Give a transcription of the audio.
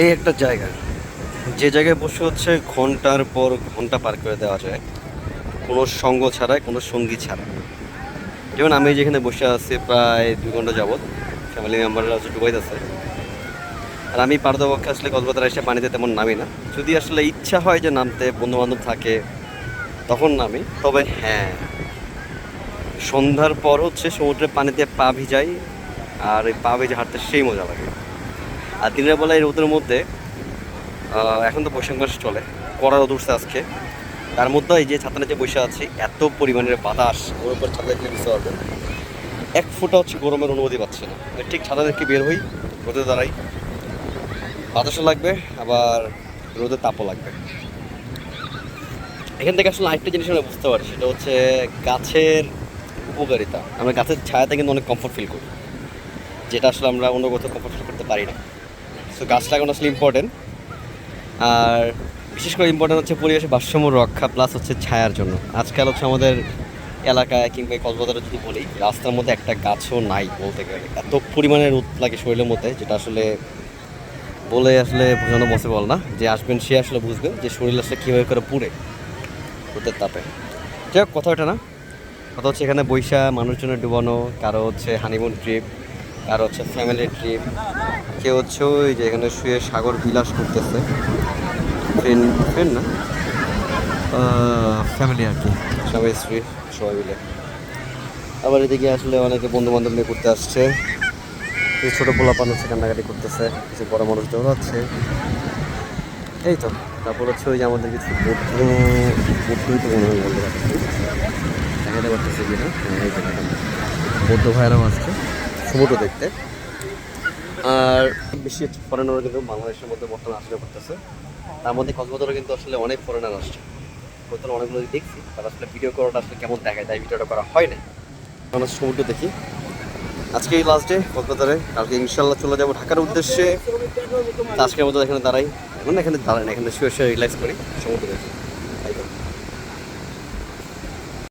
এই একটা জায়গা। যে জায়গায় বসে হচ্ছে ঘণ্টার পর ঘণ্টা পার করে দেওয়া যায়। কোনো সঙ্গ ছাড়াই, কোনো সঙ্গী ছাড়া যেমন আমি যেখানে বসে আছি প্রায় দুই ঘণ্টা যাবৎ ফ্যামিলি মেম্বাররা হচ্ছে ডুবাইতে আছে আর আমি পারদপক্ষে আসলে কক্সবাজার এসে পানিতে তেমন নামি না। যদি আসলে ইচ্ছা হয় যে নামতে বন্ধু বান্ধব থাকে, তখন নামি। তবে হ্যাঁ সন্ধ্যার পর হচ্ছে সমুদ্রের পানিতে পা ভিজাই, আর এই পা ভিজে হাঁটতে সেই মজা লাগে। আর দিনের বেলায় রোদের মধ্যে এখন তো বৈশাখ মাস চলে, কড়া রোদ উঠছে আজকে। তার মধ্যে এই যে ছাতা নিচে বসে আছি, এত পরিমাণের বাতাস। ওর উপর ছাতা দিয়ে বুঝতে পারবেন এক ফোঁটা হচ্ছে গরমের অনুমতি পাচ্ছে না। ঠিক ছাতা থেকে বের হই, রোদে দাঁড়াই। বাতাসও লাগবে, আবার রোদের তাপও লাগবে। এখান থেকে আসলে আরেকটা জিনিস আমরা বুঝতে পারি সেটা হচ্ছে গাছের উপকারিতা। আমরা গাছের ছায়াতে কিন্তু অনেক কমফর্ট ফিল করি, যেটা আসলে আমরা অন্য কোথাও কমফর্ট ফিল করতে পারি না। সো গাছ লাগানো আসলে ইম্পর্টেন্ট আর বিশেষ করে ইম্পর্টেন্ট হচ্ছে পরিবেশের ভারসাম্য রক্ষা প্লাস হচ্ছে ছায়ার জন্য। আজকাল হচ্ছে আমাদের এলাকায় কিংবা কক্সবাজারে যদি বলি, রাস্তার মধ্যে একটা গাছও নাই বলতে গেলে। এত পরিমাণে রোদ লাগে শরীরের মধ্যে, যেটা আসলে বলে আসলে বোঝানো পসিবল না। যে আসবেন, সে আসলে বুঝবে যে শরীর আসলে কীভাবে করে পুড়ে রোদের তাপে। যাই হোক, কথা ওটা না। কথা হচ্ছে এখানে বৈশা, মানুষজনের ডুবানো, কারও হচ্ছে হানিমুন ট্রিপ কারও হচ্ছে ফ্যামিলি ট্রিপ কেউ হচ্ছে ওই যে এখানে শুয়ে সাগর বিলাস করতেছে। ফ্রেন্ড ফ্রেন্ড না? ফ্যামিলি আর কি। সবাই স্ত্রী সবাই মিলে। আবার এদিকে আসলে অনেকে বন্ধু বান্ধব নিয়ে ঘুরতে আসছে। কিছু ছোটো পোলা পান হচ্ছে কান্নাকাটি করতেছে কিছু বড় মানুষ দৌড়াচ্ছে। এই তো তারপর হচ্ছে ওই যে আমাদের কিছু বৌদ্ধ বৌদ্ধই তো মনে হয় বলতে পারছি দেখাতে পারতেছে কি। বৌদ্ধ ভাইরাও আসছে। সমুদ্র দেখতে। আর বেশি ফরেনারও কিন্তু বাংলাদেশের মধ্যে বর্তমানে আসলে করতেছে তার মধ্যে কক্সবাজারে কিন্তু আসলে অনেক ফরেনার আসছে। বর্তমানে অনেকগুলো দেখছি, তার আসলে ভিডিও করাটা আসলে কেমন দেখায়, তাই ভিডিওটা করা হয় না হচ্ছে সমুদ্র দেখি। আজকে এই লাস্ট ডে কলকাতারে কালকে ইনশাল্লাহ চলে যাব ঢাকার উদ্দেশ্যে। আজকের মতো এখানে দাঁড়াই। এখন এখানে দাঁড়াই না, এখানে শুয়ে শুয়ে রিল্যাক্স করি, সমুদ্র দেখি।